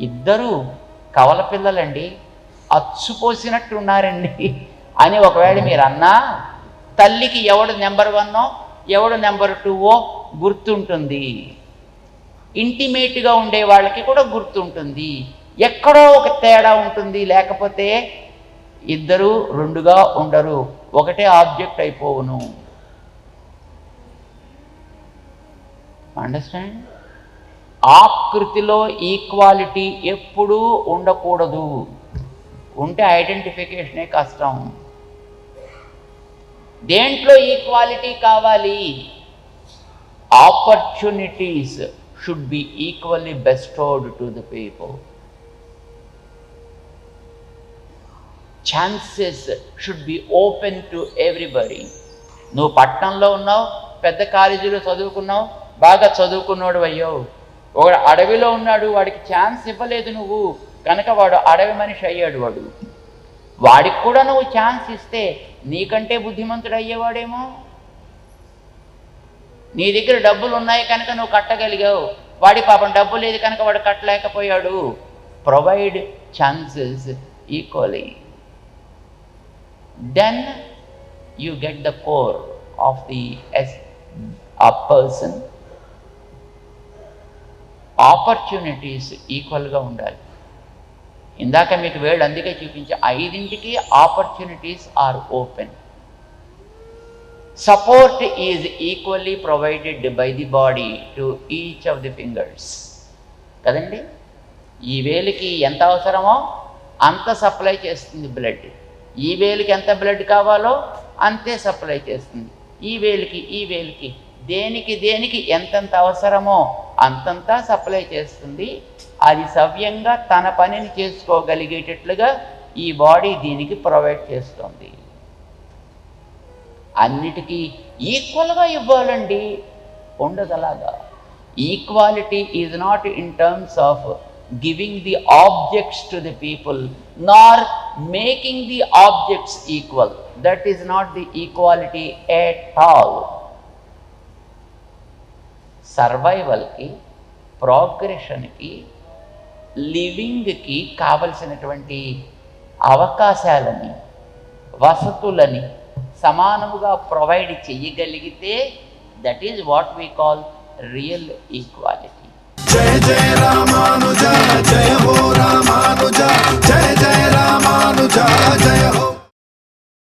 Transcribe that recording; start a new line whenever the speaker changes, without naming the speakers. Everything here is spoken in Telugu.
ఇద్దరు కవల పిల్లలండి అచ్చుపోసినట్టు ఉన్నారండి. అని ఒకవేళ మీరు అన్నా తల్లికి ఎవడు నెంబర్ వన్నో ఎవడు నెంబర్ టూవో గుర్తుంటుంది. ఇంటిమేట్గా ఉండే వాళ్ళకి కూడా గుర్తుంటుంది. ఎక్కడో ఒక తేడా ఉంటుంది లేకపోతే ఇద్దరు రెండుగా ఉండరు ఒకటే ఆబ్జెక్ట్ అయిపోవును. అండర్స్టాండ్ ఆకృతిలో ఈక్వాలిటీ ఎప్పుడూ ఉండకూడదు. ఉంటే ఐడెంటిఫికేషనే కష్టం. దేంట్లో ఈక్వాలిటీ కావాలి? Opportunities should be equally bestowed to the people. Chances should be open to everybody. నువ్వు పట్టణంలో ఉన్నావు పెద్ద కాలేజీలో చదువుకున్నావు బాగా చదువుకున్నాడు అయ్యావు ఒక అడవిలో ఉన్నాడు వాడికి ఛాన్స్ ఇవ్వలేదు నువ్వు. కనుక వాడు అడవి మనిషి అయ్యాడు వాడు. వాడికి కూడా నువ్వు ఛాన్స్ ఇస్తే నీకంటే బుద్ధిమంతుడు అయ్యేవాడేమో? నీ దగ్గర డబ్బులు ఉన్నాయి కనుక నువ్వు కట్టగలిగావు. వాడి పాపం డబ్బు లేదు కనుక వాడు కట్టలేకపోయాడు. Provide chances equally then you get the core of the S ఆ పర్సన్ ఆపర్చునిటీస్ ఈక్వల్గా ఉండాలి. ఇందాక మీకు వేళ్ళు అందుకే చూపించే ఐదింటికి opportunities are open support is equally provided by the body to each of the fingers కదండి? ఈ వేలికి ఎంత అవసరమో అంత సప్లై చేస్తుంది బ్లడ్ ఈ వేలికి ఎంత బ్లడ్ కావాలో అంతే సప్లై చేస్తుంది. ఈ వేలికి ఈ వేలికి దేనికి దేనికి ఎంతెంత అవసరమో అంతంతా సప్లై చేస్తుంది. అది సవ్యంగా తన పనిని చేసుకోగలిగేటట్లుగా ఈ బాడీ దీనికి ప్రొవైడ్ చేస్తుంది. అన్నిటికీ ఈక్వల్గా ఇవ్వాలండి. ఉండదు అలాగా equality is not in terms of giving the objects to the people nor making the objects equal. That is not the equality at all. సర్వైవల్కి ప్రోగ్రెషన్కి లివింగ్కి కావలసినటువంటి అవకాశాలని వసతులని సమానముగా ప్రొవైడ్ చేయగలిగితే that is what we call real equality.
జయ జయ రామానుజ జయ